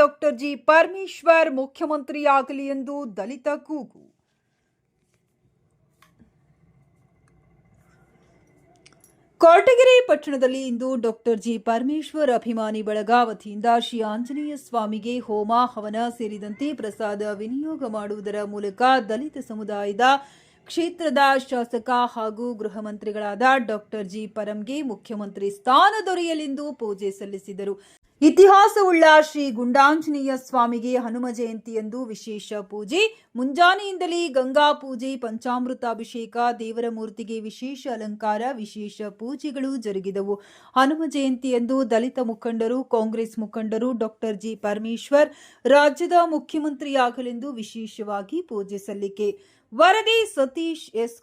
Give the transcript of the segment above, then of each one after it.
Doctor G Parameshwar ಮುಖ್ಯಮಂತ್ರಿಯಾಗಲಿ ಎಂದು ದಲಿತ ಕೂಗು. ಕೊರಟಗೆರೆ ಪಟ್ಟಣದಲ್ಲಿ ಇಂದು ಡಾಕ್ಟರ್ ಜಿ ಪರಮೇಶ್ವರ್ ಅಭಿಮಾನಿ ಬಳಗ ವತಿಯಿಂದ ಶ್ರೀ ಆಂಜನೇಯ ಸ್ವಾಮಿಗೆ ಹೋಮ ಹವನ ಸೇರಿದಂತೆ ಪ್ರಸಾದ ವಿನಿಯೋಗ ಮಾಡುವುದರ ಮೂಲಕ ದಲಿತ ಸಮುದಾಯದ ಕ್ಷೇತ್ರದ ಶಾಸಕ ಹಾಗೂ ಗೃಹ ಮಂತ್ರಿಗಳಾದ ಡಾಕ್ಟರ್ ಜಿ ಪರಂಗೆ ಮುಖ್ಯಮಂತ್ರಿ ಸ್ಥಾನ ದೊರೆಯಲೆಂದು ಪೂಜೆ ಸಲ್ಲಿಸಿದರು. ಇತಿಹಾಸವುಳ್ಳ ಶ್ರೀ ಗುಂಡಾಂಜನೇಯ ಸ್ವಾಮಿಗೆ ಹನುಮ ಜಯಂತಿಯಂದು ವಿಶೇಷ ಪೂಜೆ. ಮುಂಜಾನೆಯಿಂದಲೇ ಗಂಗಾ ಪೂಜೆ, ಪಂಚಾಮೃತಾಭಿಷೇಕ, ದೇವರ ಮೂರ್ತಿಗೆ ವಿಶೇಷ ಅಲಂಕಾರ, ವಿಶೇಷ ಪೂಜೆಗಳು ಜರುಗಿದವು. ಹನುಮ ಜಯಂತಿಯಂದು ದಲಿತ ಮುಖಂಡರು, ಕಾಂಗ್ರೆಸ್ ಮುಖಂಡರು ಡಾಕ್ಟರ್ ಜಿ. ಪರಮೇಶ್ವರ್ ರಾಜ್ಯದ ಮುಖ್ಯಮಂತ್ರಿಯಾಗಲೆಂದು ವಿಶೇಷವಾಗಿ ಪೂಜೆ ಸಲ್ಲಿಕೆ. ವರದಿ ಸತೀಶ್ ಎಸ್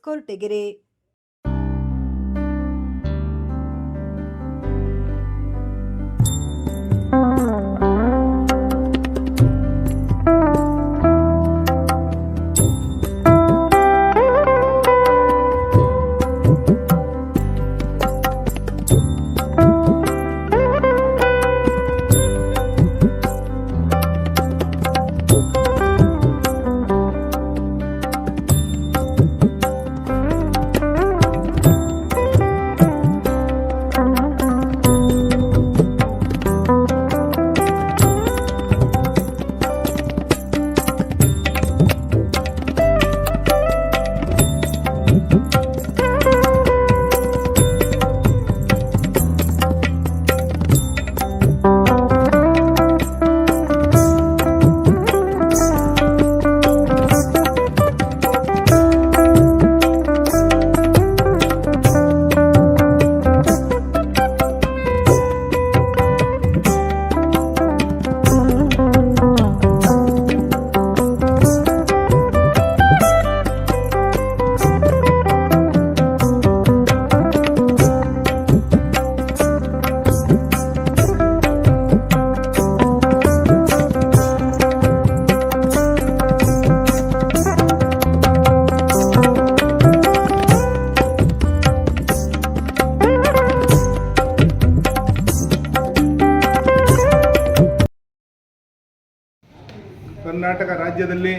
ಕರ್ನಾಟಕ ರಾಜ್ಯದಲ್ಲಿ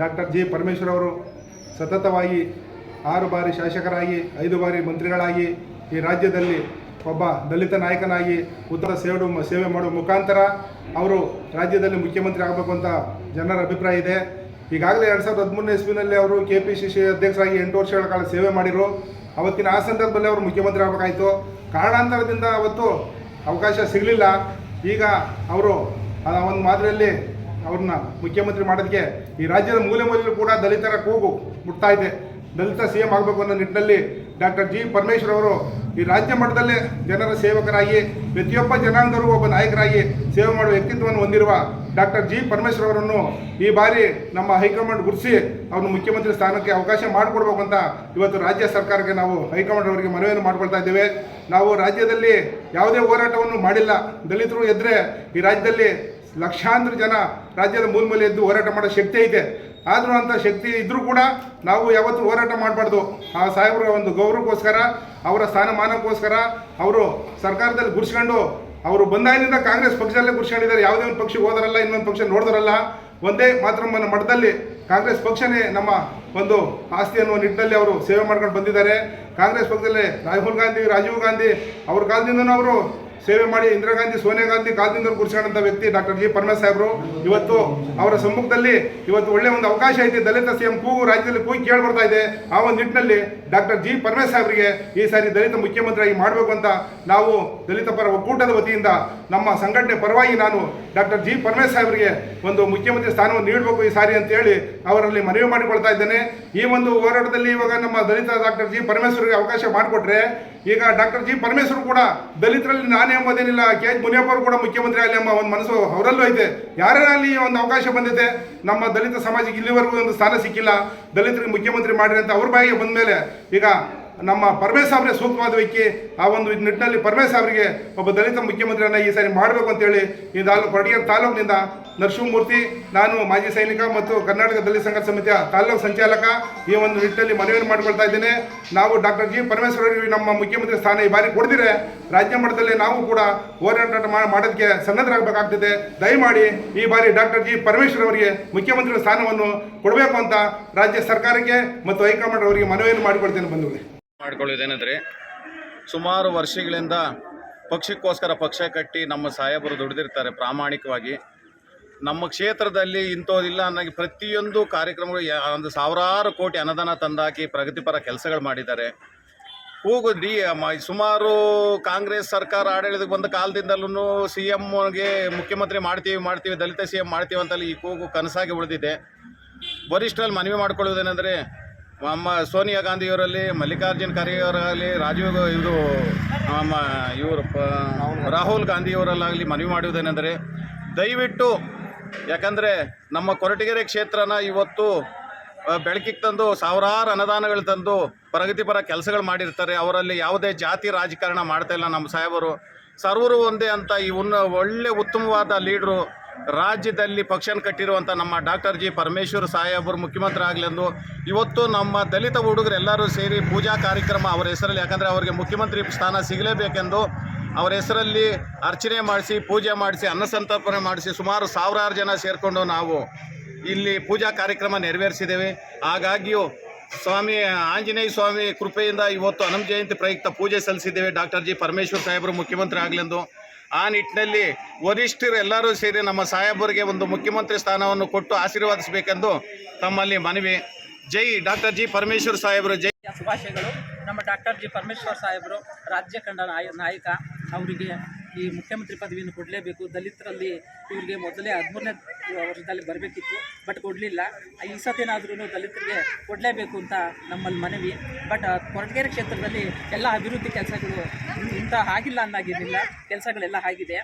ಡಾಕ್ಟರ್ ಜಿ ಪರಮೇಶ್ವರ್ ಅವರು ಸತತವಾಗಿ ಆರು ಬಾರಿ ಶಾಸಕರಾಗಿ, ಐದು ಬಾರಿ ಮಂತ್ರಿಗಳಾಗಿ ಈ ರಾಜ್ಯದಲ್ಲಿ ಒಬ್ಬ ದಲಿತ ನಾಯಕನಾಗಿ ಉತ್ತರ ಸೇವೆ ಸೇವೆ ಮಾಡುವ ಮುಖಾಂತರ ಅವರು ರಾಜ್ಯದಲ್ಲಿ ಮುಖ್ಯಮಂತ್ರಿ ಆಗಬೇಕು ಅಂತ ಜನರ ಅಭಿಪ್ರಾಯ ಇದೆ. ಈಗಾಗಲೇ ಎರಡು ಸಾವಿರದ ಹದಿಮೂರನೇ ಇಸ್ವಿನಲ್ಲಿ ಅವರು ಕೆ ಪಿ ಸಿ ಸಿ ಅಧ್ಯಕ್ಷರಾಗಿ ಎಂಟು ವರ್ಷಗಳ ಕಾಲ ಸೇವೆ ಮಾಡಿದರು. ಅವತ್ತಿನ ಆ ಸಂದರ್ಭದಲ್ಲಿ ಅವರು ಮುಖ್ಯಮಂತ್ರಿ ಆಗಬೇಕಾಯಿತು. ಕಾರಣಾಂತರದಿಂದ ಅವತ್ತು ಅವಕಾಶ ಸಿಗಲಿಲ್ಲ. ಈಗ ಅವರು ಒಂದು ಮಾದರಿಯಲ್ಲಿ ಅವ್ರನ್ನ ಮುಖ್ಯಮಂತ್ರಿ ಮಾಡೋದಕ್ಕೆ ಈ ರಾಜ್ಯದ ಮೂಲೆ ಮೂಲೆಯಲ್ಲೂ ಕೂಡ ದಲಿತರ ಕೂಗು ಮುಟ್ತಾ ಇದೆ. ದಲಿತ ಸಿ ಎಂ ಆಗಬೇಕು ಅನ್ನೋ ನಿಟ್ಟಿನಲ್ಲಿ ಡಾಕ್ಟರ್ ಜಿ ಪರಮೇಶ್ವರ್ ಅವರು ಈ ರಾಜ್ಯ ಮಟ್ಟದಲ್ಲೇ ಜನರ ಸೇವಕರಾಗಿ, ಪ್ರತಿಯೊಬ್ಬ ಜನಾಂಗದವರು ಒಬ್ಬ ನಾಯಕರಾಗಿ ಸೇವೆ ಮಾಡುವ ವ್ಯಕ್ತಿತ್ವವನ್ನು ಹೊಂದಿರುವ ಡಾಕ್ಟರ್ ಜಿ ಪರಮೇಶ್ವರ್ ಅವರನ್ನು ಈ ಬಾರಿ ನಮ್ಮ ಹೈಕಮಾಂಡ್ ಗುರುತಿಸಿ ಅವ್ರನ್ನ ಮುಖ್ಯಮಂತ್ರಿ ಸ್ಥಾನಕ್ಕೆ ಅವಕಾಶ ಮಾಡಿಕೊಡ್ಬೇಕು ಅಂತ ಇವತ್ತು ರಾಜ್ಯ ಸರ್ಕಾರಕ್ಕೆ ನಾವು ಹೈಕಮಾಂಡ್ ಅವರಿಗೆ ಮನವಿಯನ್ನು ಮಾಡ್ಕೊಳ್ತಾ ಇದ್ದೇವೆ. ನಾವು ರಾಜ್ಯದಲ್ಲಿ ಯಾವುದೇ ಹೋರಾಟವನ್ನು ಮಾಡಿಲ್ಲ. ದಲಿತರು ಎದ್ರೆ ಈ ರಾಜ್ಯದಲ್ಲಿ ಲಕ್ಷಾಂತರ ಜನ ರಾಜ್ಯದ ಮೂಲೆ ಎದ್ದು ಹೋರಾಟ ಮಾಡೋ ಶಕ್ತಿ ಐತೆ. ಆದರೂ ಅಂತ ಶಕ್ತಿ ಇದ್ದರೂ ಕೂಡ ನಾವು ಯಾವತ್ತೂ ಹೋರಾಟ ಮಾಡಬಾರ್ದು. ಆ ಸಾಹೇಬರ ಒಂದು ಗೌರವಕ್ಕೋಸ್ಕರ, ಅವರ ಸ್ಥಾನಮಾನಕ್ಕೋಸ್ಕರ ಅವರು ಸರ್ಕಾರದಲ್ಲಿ ಗುರ್ಸ್ಕೊಂಡು, ಅವರು ಬಂದಾಗಿನಿಂದ ಕಾಂಗ್ರೆಸ್ ಪಕ್ಷದಲ್ಲೇ ಗುರ್ಸ್ಕೊಂಡಿದ್ದಾರೆ. ಯಾವುದೇ ಒಂದು ಪಕ್ಷ ಹೋದರಲ್ಲ, ಇನ್ನೊಂದು ಪಕ್ಷ ನೋಡಿದ್ರಲ್ಲ. ಒಂದೇ ಮಾತ್ರ ಮಠದಲ್ಲಿ ಕಾಂಗ್ರೆಸ್ ಪಕ್ಷನೇ ನಮ್ಮ ಒಂದು ಆಸ್ತಿ ಅನ್ನುವ ನಿಟ್ಟಿನಲ್ಲಿ ಅವರು ಸೇವೆ ಮಾಡ್ಕೊಂಡು ಬಂದಿದ್ದಾರೆ. ಕಾಂಗ್ರೆಸ್ ಪಕ್ಷದಲ್ಲಿ ರಾಹುಲ್ ಗಾಂಧಿ, ರಾಜೀವ್ ಗಾಂಧಿ ಅವ್ರ ಕಾಲದಿಂದನೂ ಅವರು ಸೇವೆ ಮಾಡಿ ಇಂದಿರಾ ಗಾಂಧಿ, ಸೋನಿಯಾ ಗಾಂಧಿ ಕಾಲದಿಂದ ಕೂರಿಸ್ಕೊಂಡಂಥ ವ್ಯಕ್ತಿ ಡಾಕ್ಟರ್ ಜಿ ಪರಮೇಶ್ ಸಾಹೇಬರು ಇವತ್ತು ಅವರ ಸಮ್ಮುಖದಲ್ಲಿ ಇವತ್ತು ಒಳ್ಳೆ ಒಂದು ಅವಕಾಶ ಐತಿ. ದಲಿತ ಸಿಎಂ ಕೂಗು ರಾಜ್ಯದಲ್ಲಿ ಕೂಗಿ ಕೇಳಿ ಬರ್ತಾ ಇದೆ. ಆ ಒಂದು ನಿಟ್ಟಿನಲ್ಲಿ ಡಾಕ್ಟರ್ ಜಿ ಪರಮೇಶ್ ಸಾಹೇಬರಿಗೆ ಈ ಸಾರಿ ದಲಿತ ಮುಖ್ಯಮಂತ್ರಿಯಾಗಿ ಮಾಡಬೇಕು ಅಂತ ನಾವು ದಲಿತ ಪರ ಒಕ್ಕೂಟದ ವತಿಯಿಂದ ನಮ್ಮ ಸಂಘಟನೆ ಪರವಾಗಿ ನಾನು ಡಾಕ್ಟರ್ ಜಿ ಪರಮೇಶ್ ಸಾಹೇಬರಿಗೆ ಒಂದು ಮುಖ್ಯಮಂತ್ರಿ ಸ್ಥಾನವನ್ನು ನೀಡಬೇಕು ಈ ಸಾರಿ ಅಂತ ಹೇಳಿ ಅವರಲ್ಲಿ ಮನವಿ ಮಾಡಿಕೊಳ್ತಾ ಇದ್ದೇನೆ. ಈ ಒಂದು ಹೋರಾಟದಲ್ಲಿ ಇವಾಗ ನಮ್ಮ ದಲಿತ ಡಾಕ್ಟರ್ ಜಿ ಪರಮೇಶ್ವರ್ಗೆ ಅವಕಾಶ ಮಾಡಿಕೊಟ್ರೆ, ಈಗ ಡಾಕ್ಟರ್ ಜಿ ಪರಮೇಶ್ವರ್ ಕೂಡ ದಲಿತರಲ್ಲಿ ನಾನೇ ಎಂಬುದೇನಿಲ್ಲ, ಕೆ ಎಚ್ ಮುನಿಯಪ್ಪ ಅವರು ಕೂಡ ಮುಖ್ಯಮಂತ್ರಿ ಆಗಲಿ ಎಂಬ ಒಂದು ಮನಸ್ಸು ಅವರಲ್ಲೂ ಐತೆ ಅಲ್ಲಿ ಒಂದು ಅವಕಾಶ ಬಂದಿದೆ, ನಮ್ಮ ದಲಿತ ಸಮಾಜಕ್ಕೆ ಇಲ್ಲಿವರೆಗೂ ಒಂದು ಸ್ಥಾನ ಸಿಕ್ಕಿಲ್ಲ, ದಲಿತರಿಗೆ ಮುಖ್ಯಮಂತ್ರಿ ಮಾಡಿರಿ ಅಂತ ಅವ್ರ ಬಾಯಿಗೆ ಬಂದ ಮೇಲೆ ಈಗ ನಮ್ಮ ಪರಮೇಶ್ ಸಾಬ್ರೆ ಸೂಕ್ತವಾದ ವ್ಯಕ್ತಿ, ಆ ಒಂದು ನಿಟ್ಟಿನಲ್ಲಿ ಪರಮೇಶ್ ಸಾಬ್ರಿಗೆ ಒಬ್ಬ ದಲಿತ ಮುಖ್ಯಮಂತ್ರಿಯನ್ನು ಈ ಸಾರಿ ಮಾಡಬೇಕು ಅಂತೇಳಿ ಈ ತಾಲೂಕು ಅಡಿಗೆ ತಾಲೂಕಿನಿಂದ ನರಸಿಂಹಮೂರ್ತಿ, ನಾನು ಮಾಜಿ ಸೈನಿಕ ಮತ್ತು ಕರ್ನಾಟಕ ದಲಿತ ಸಂಘ ಸಮಿತಿಯ ತಾಲೂಕು ಸಂಚಾಲಕ ಈ ಒಂದು ನಿಟ್ಟಿನಲ್ಲಿ ಮನವಿಯನ್ನು ಮಾಡಿಕೊಳ್ತಾ ಇದ್ದೇನೆ. ನಾವು ಡಾಕ್ಟರ್ ಜಿ. ಪರಮೇಶ್ವರ ಅವರಿಗೆ ನಮ್ಮ ಮುಖ್ಯಮಂತ್ರಿ ಸ್ಥಾನ ಈ ಬಾರಿ ಕೊಡದಿರೆ ರಾಜ್ಯ ಮಟ್ಟದಲ್ಲಿ ನಾವು ಕೂಡ ಹೋರಾಟ ಮಾಡೋದಕ್ಕೆ ಸನ್ನದ್ಧರಾಗಬೇಕಾಗ್ತದೆ. ದಯಮಾಡಿ ಈ ಬಾರಿ ಡಾಕ್ಟರ್ ಜಿ. ಪರಮೇಶ್ವರ್ ಅವರಿಗೆ ಮುಖ್ಯಮಂತ್ರಿ ಸ್ಥಾನವನ್ನು ಕೊಡಬೇಕು ಅಂತ ರಾಜ್ಯ ಸರ್ಕಾರಕ್ಕೆ ಮತ್ತು ಹೈಕಮಾಂಡ್ ಅವರಿಗೆ ಮನವಿಯನ್ನು ಮಾಡಿಕೊಡ್ತೇನೆ ಬಂಧುಗಳೇ. ಮಾಡಿಕೊಳ್ಳೋದೇನೆಂದರೆ ಸುಮಾರು ವರ್ಷಗಳಿಂದ ಪಕ್ಷಕ್ಕೋಸ್ಕರ ಪಕ್ಷ ಕಟ್ಟಿ ನಮ್ಮ ಸಾಹೇಬರು ದುಡಿದಿರ್ತಾರೆ ಪ್ರಾಮಾಣಿಕವಾಗಿ. ನಮ್ಮ ಕ್ಷೇತ್ರದಲ್ಲಿ ಇಂಥೋದಿಲ್ಲ ಅನ್ನೋ ಪ್ರತಿಯೊಂದು ಕಾರ್ಯಕ್ರಮಗಳು ಒಂದು ಸಾವಿರಾರು ಕೋಟಿ ಅನುದಾನ ತಂದಾಕಿ ಪ್ರಗತಿಪರ ಕೆಲಸಗಳು ಮಾಡಿದ್ದಾರೆ. ಕೂಗು ಡಿ ಸುಮಾರು ಕಾಂಗ್ರೆಸ್ ಸರ್ಕಾರ ಆಡಳಿತಕ್ಕೆ ಬಂದ ಕಾಲದಿಂದಲೂ ಸಿ ಎಮ್ಗೆ ಮುಖ್ಯಮಂತ್ರಿ ಮಾಡ್ತೀವಿ ಮಾಡ್ತೀವಿ, ದಲಿತ ಸಿ ಎಂ ಮಾಡ್ತೀವಿ ಅಂತಲ್ಲಿ ಈ ಕೂಗು ಕನಸಾಗಿ ಉಳಿದಿದೆ. ವರಿಷ್ಠರಲ್ಲಿ ಮನವಿ ಮಾಡ್ಕೊಳ್ಳೋದೇನೆಂದರೆ ನಮ್ಮ ಸೋನಿಯಾ ಗಾಂಧಿಯವರಲ್ಲಿ, ಮಲ್ಲಿಕಾರ್ಜುನ್ ಖರ್ಗೆಯವರಾಗಲಿ ರಾಜೀವ್ ಇದು ನಮ್ಮ ಇವರು ರಾಹುಲ್ ಗಾಂಧಿಯವರಲ್ಲಾಗಲಿ ಮನವಿ ಮಾಡುವುದೇನೆಂದರೆ, ದಯವಿಟ್ಟು ಯಾಕಂದರೆ ನಮ್ಮ ಕೊರಟಗೆರೆ ಕ್ಷೇತ್ರನ ಇವತ್ತು ಬೆಳಕಿಗೆ ತಂದು ಸಾವಿರಾರು ಅನುದಾನಗಳು ತಂದು ಪ್ರಗತಿಪರ ಕೆಲಸಗಳು ಮಾಡಿರ್ತಾರೆ. ಅವರಲ್ಲಿ ಯಾವುದೇ ಜಾತಿ ರಾಜಕಾರಣ ಮಾಡ್ತಾ ಇಲ್ಲ ನಮ್ಮ ಸಾಹೇಬರು. ಸರ್ವರು ಒಂದೇ ಅಂತ ಈ ಉನ್ನ ಒಳ್ಳೆ ಉತ್ತಮವಾದ ಲೀಡ್ರು ರಾಜ್ಯದಲ್ಲಿ ಪಕ್ಷನ ಕಟ್ಟಿರುವಂಥ ನಮ್ಮ ಡಾಕ್ಟರ್ ಜಿ ಪರಮೇಶ್ವರ್ ಸಾಹೇಬರು ಮುಖ್ಯಮಂತ್ರಿ ಆಗಲೆಂದು ಇವತ್ತು ನಮ್ಮ ದಲಿತ ಹುಡುಗರು ಎಲ್ಲರೂ ಸೇರಿ ಪೂಜಾ ಕಾರ್ಯಕ್ರಮ ಅವರ ಹೆಸರಲ್ಲಿ, ಯಾಕಂದರೆ ಅವರಿಗೆ ಮುಖ್ಯಮಂತ್ರಿ ಸ್ಥಾನ ಸಿಗಲೇಬೇಕೆಂದು ಅವರ ಹೆಸರಲ್ಲಿ ಅರ್ಚನೆ ಮಾಡಿಸಿ, ಪೂಜೆ ಮಾಡಿಸಿ ಅನ್ನಸಂತರ್ಪಣೆ ಮಾಡಿಸಿ ಸುಮಾರು ಸಾವಿರಾರು ಜನ ಸೇರಿಕೊಂಡು ನಾವು ಇಲ್ಲಿ ಪೂಜಾ ಕಾರ್ಯಕ್ರಮ ನೆರವೇರಿಸಿದ್ದೇವೆ. ಹಾಗಾಗಿಯೂ ಸ್ವಾಮಿ, ಆಂಜನೇಯ ಸ್ವಾಮಿ ಕೃಪೆಯಿಂದ ಇವತ್ತು ಹನುಮ ಜಯಂತಿ ಪ್ರಯುಕ್ತ ಪೂಜೆ ಸಲ್ಲಿಸಿದ್ದೇವೆ ಡಾಕ್ಟರ್ ಜಿ ಪರಮೇಶ್ವರ್ ಸಾಹೇಬರು ಮುಖ್ಯಮಂತ್ರಿ ಆಗಲೆಂದು. ಆ ನಿಟ್ಟಿನಲ್ಲಿ ವರಿಷ್ಠರು ಎಲ್ಲರೂ ಸೇರಿ ನಮ್ಮ ಸಾಹೇಬರಿಗೆ ಒಂದು ಮುಖ್ಯಮಂತ್ರಿ ಸ್ಥಾನವನ್ನು ಕೊಟ್ಟು ಆಶೀರ್ವಾದಿಸಬೇಕೆಂದು ತಮ್ಮಲ್ಲಿ ಮನವಿ. ಜೈ ಡಾಕ್ಟರ್ ಜಿ ಪರಮೇಶ್ವರ್ ಸಾಹೇಬರು, ಜೈ. ಶುಭಾಶಯಗಳು. ನಮ್ಮ ಡಾಕ್ಟರ್ ಜಿ ಪರಮೇಶ್ವರ್ ಸಾಹೇಬರು, ರಾಜ್ಯ ಕಂಡ ನಾಯ, ನಾಯಕ. ಅವರಿಗೆ ಈ ಮುಖ್ಯಮಂತ್ರಿ ಪದವಿಯನ್ನು ಕೊಡಲೇಬೇಕು. ದಲಿತರಲ್ಲಿ ಇವರಿಗೆ ಮೊದಲೇ ಹದಿಮೂರನೇ ವರ್ಷದಲ್ಲಿ ಬರಬೇಕಿತ್ತು, ಬಟ್ ಕೊಡಲಿಲ್ಲ. ಈ ಸತೇನಾದ್ರೂ ದಲಿತರಿಗೆ ಕೊಡಲೇಬೇಕು ಅಂತ ನಮ್ಮಲ್ಲಿ ಮನವಿ. ಬಟ್ ಕೊರಟಗೆರೆ ಕ್ಷೇತ್ರದಲ್ಲಿ ಎಲ್ಲ ಅಭಿವೃದ್ಧಿ ಕೆಲಸಗಳು ಇಂಥ ಆಗಿಲ್ಲ ಅಂದಾಗಿರಲಿಲ್ಲ ಕೆಲಸಗಳೆಲ್ಲ ಆಗಿದೆ.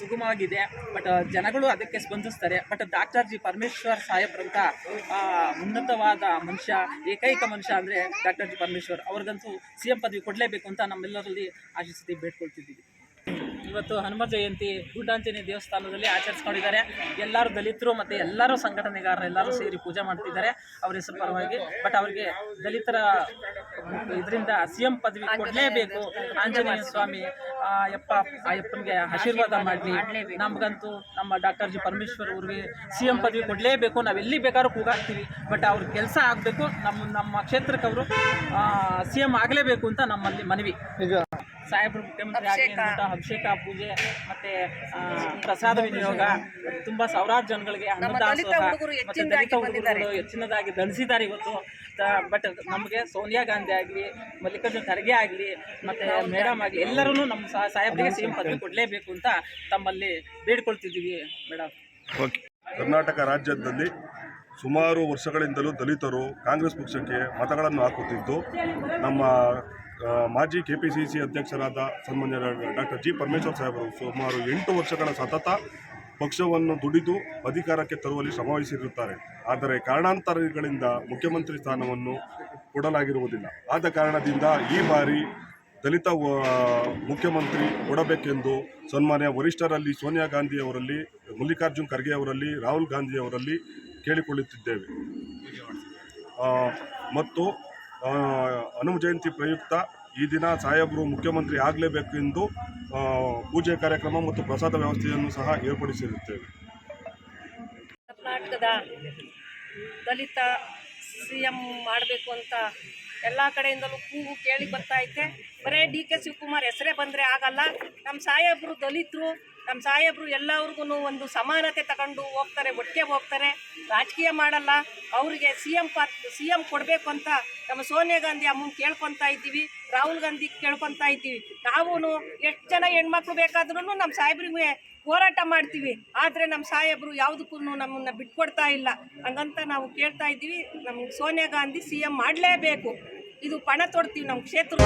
ಸುಗಮವಾಗಿದೆ. ಬಟ್ ಜನಗಳು ಅದಕ್ಕೆ ಸ್ಪಂದಿಸ್ತಾರೆ. ಬಟ್ ಡಾಕ್ಟರ್ ಜಿ ಪರಮೇಶ್ವರ್ ಸಾಹೇಬ್ರಂತ ಉನ್ನತವಾದ ಮನುಷ್ಯ, ಏಕೈಕ ಮನುಷ್ಯ ಅಂದರೆ ಡಾಕ್ಟರ್ ಜಿ ಪರಮೇಶ್ವರ್. ಅವ್ರಿಗಂತೂ ಸಿ ಎಂ ಪದವಿ ಕೊಡಲೇಬೇಕು ಅಂತ ನಮ್ಮೆಲ್ಲರಲ್ಲಿ ಆಶಿಸಿ ಬೇಡ್ಕೊಳ್ತಿದ್ದೀವಿ. ಇವತ್ತು ಹನುಮ ಜಯಂತಿ ಗುಡ್ಡಾಂಜನೇಯ ದೇವಸ್ಥಾನದಲ್ಲಿ ಆಚರಿಸ್ಕೊಂಡಿದ್ದಾರೆ. ಎಲ್ಲರೂ ದಲಿತರು ಮತ್ತು ಎಲ್ಲರೂ ಸಂಘಟನೆಗಾರರು ಎಲ್ಲರೂ ಸೇರಿ ಪೂಜೆ ಮಾಡ್ತಿದ್ದಾರೆ. ಅವರ ಹೆಸರು ಪರವಾಗಿ. ಬಟ್, ಅವರಿಗೆ ದಲಿತರ ಇದರಿಂದ ಸಿ ಎಂ ಪದವಿ ಕೊಡಲೇಬೇಕು. ಆಂಜನೇಯ ಸ್ವಾಮಿ ಆ ಅಯ್ಯಪ್ಪನಿಗೆ ಆಶೀರ್ವಾದ ಮಾಡಲಿ. ನಮಗಂತೂ ನಮ್ಮ ಡಾಕ್ಟರ್ ಜಿ ಪರಮೇಶ್ವರ್ ಅವ್ರಿಗೆ ಸಿ ಎಂ ಪದವಿ ಕೊಡಲೇಬೇಕು. ನಾವು ಎಲ್ಲಿ ಬೇಕಾದ್ರೂ ಕೂಗಾಡ್ತೀವಿ ಬಟ್ ಅವ್ರ ಕೆಲಸ ಆಗಬೇಕು. ನಮ್ಮ ನಮ್ಮ ಕ್ಷೇತ್ರಕ್ಕೆ ಅವರು ಸಿ ಎಂ ಆಗಲೇಬೇಕು ಅಂತ ನಮ್ಮಲ್ಲಿ ಮನವಿ. ಸಾಹೇಬರು ಮುಖ್ಯಮಂತ್ರಿ ಆಗಿ ಅಭಿಷೇಕ. ಪೂಜೆ ಮತ್ತೆ ಪ್ರಸಾದ ವಿನಿಯೋಗ ತುಂಬಾ ಸಾವಿರಾರು ಜನಗಳಿಗೆ ಹುಡುಗರು ಹೆಚ್ಚಿನದಾಗಿ ದಂಡಿಸಿದ್ದಾರೆ ಇವತ್ತು. ಬಟ್ ನಮಗೆ ಸೋನಿಯಾ ಗಾಂಧಿ ಆಗಲಿ ಮಲ್ಲಿಕಾರ್ಜುನ್ ಖರ್ಗೆ ಆಗಲಿ ಮತ್ತೆ ಮೇಡಮ್ ಆಗಲಿ ಎಲ್ಲರೂ ನಮ್ಮ ಸಾ- ಸಾಹೇಬರಿಗೆ ಸಿಎಂ ಪದವಿ ಕೊಡಲೇಬೇಕು ಅಂತ ತಮ್ಮಲ್ಲಿ ಬೇಡ್ಕೊಳ್ತಿದ್ದೀವಿ ಮೇಡಮ್. ಓಕೆ. ಕರ್ನಾಟಕ ರಾಜ್ಯದಲ್ಲಿ ಸುಮಾರು ವರ್ಷಗಳಿಂದಲೂ ದಲಿತರು ಕಾಂಗ್ರೆಸ್ ಪಕ್ಷಕ್ಕೆ ಮತಗಳನ್ನು ಹಾಕುತ್ತಿದ್ದು ನಮ್ಮ ಮಾಜಿ ಕೆ ಪಿ ಸಿ ಸಿ ಅಧ್ಯಕ್ಷರಾದ ಸನ್ಮಾನ್ಯ ಡಾಕ್ಟರ್ ಜಿ ಪರಮೇಶ್ವರ್ ಸಾಹೇಬರು ಸುಮಾರು ಎಂಟು ವರ್ಷಗಳ ಸತತ ಪಕ್ಷವನ್ನು ದುಡಿದು ಅಧಿಕಾರಕ್ಕೆ ತರುವಲ್ಲಿ ಶ್ರಮವಹಿಸಿರುತ್ತಾರೆ. ಆದರೆ ಕಾರಣಾಂತರಗಳಿಂದ ಮುಖ್ಯಮಂತ್ರಿ ಸ್ಥಾನವನ್ನು ಕೊಡಲಾಗಿರುವುದಿಲ್ಲ. ಆದ ಕಾರಣದಿಂದ ಈ ಬಾರಿ ದಲಿತ ಮುಖ್ಯಮಂತ್ರಿ ಕೊಡಬೇಕೆಂದು ಸನ್ಮಾನ್ಯ ವರಿಷ್ಠರಲ್ಲಿ ಸೋನಿಯಾ ಗಾಂಧಿ ಅವರಲ್ಲಿ, ಮಲ್ಲಿಕಾರ್ಜುನ್ ಖರ್ಗೆ ಅವರಲ್ಲಿ, ರಾಹುಲ್ ಗಾಂಧಿ ಅವರಲ್ಲಿ ಕೇಳಿಕೊಳ್ಳುತ್ತಿದ್ದೇವೆ. ಮತ್ತು ಹನುಮ ಜಯಂತಿ ಪ್ರಯುಕ್ತ ಈ ದಿನ ಸಾಹೇಬರು ಮುಖ್ಯಮಂತ್ರಿ ಆಗಲೇಬೇಕು ಎಂದು ಪೂಜೆ ಕಾರ್ಯಕ್ರಮ ಮತ್ತು ಪ್ರಸಾದ ವ್ಯವಸ್ಥೆಯನ್ನು ಸಹ ಏರ್ಪಡಿಸಿರುತ್ತೇವೆ. ಕರ್ನಾಟಕದ ದಲಿತ ಸಿ ಎಂ ಮಾಡಬೇಕು ಅಂತ ಎಲ್ಲ ಕಡೆಯಿಂದಲೂ ಕೂಗು ಕೇಳಿ ಬರ್ತಾ ಐತೆ. ಬರೇ ಡಿ ಕೆ ಶಿವಕುಮಾರ್ ಹೆಸರೇ ಬಂದರೆ ಆಗಲ್ಲ. ನಮ್ಮ ಸಾಹೇಬರು ದಲಿತರು ನಮ್ಮ ಸಾಹೇಬರು ಎಲ್ಲವ್ರಿಗೂ ಒಂದು ಸಮಾನತೆ ತಗೊಂಡು ಹೋಗ್ತಾರೆ, ಒಟ್ಟಿಗೆ ಹೋಗ್ತಾರೆ. ರಾಜಕೀಯ ಮಾಡಲ್ಲ. ಅವರಿಗೆ ಸಿ ಎಂ ಪಾತ್ ಸಿ ಎಂ ಕೊಡಬೇಕು ಅಂತ ನಮ್ಮ ಸೋನಿಯಾ ಗಾಂಧಿ ಅಮ್ಮನ ಕೇಳ್ಕೊತಾ ಇದ್ದೀವಿ, ರಾಹುಲ್ ಗಾಂಧಿ ಕೇಳ್ಕೊತಾ ಇದ್ದೀವಿ. ನಾವು ಎಷ್ಟು ಜನ ಹೆಣ್ಮಕ್ಳು ಬೇಕಾದ್ರೂ ನಮ್ಮ ಸಾಹೇಬ್ರಿಗೆ ಹೋರಾಟ ಮಾಡ್ತೀವಿ. ಆದರೆ ನಮ್ಮ ಸಾಹೇಬರು ಯಾವುದಕ್ಕೂ ನಮ್ಮನ್ನು ಬಿಟ್ಕೊಡ್ತಾ ಇಲ್ಲ. ಹಂಗಂತ ನಾವು ಕೇಳ್ತಾ ಇದ್ದೀವಿ. ನಮ್ಗೆ ಸೋನಿಯಾ ಗಾಂಧಿ ಸಿ ಎಂ ಮಾಡಲೇಬೇಕು. ಇದು ಪಣ ತೊಡ್ತೀವಿ ನಮ್ಮ ಕ್ಷೇತ್ರ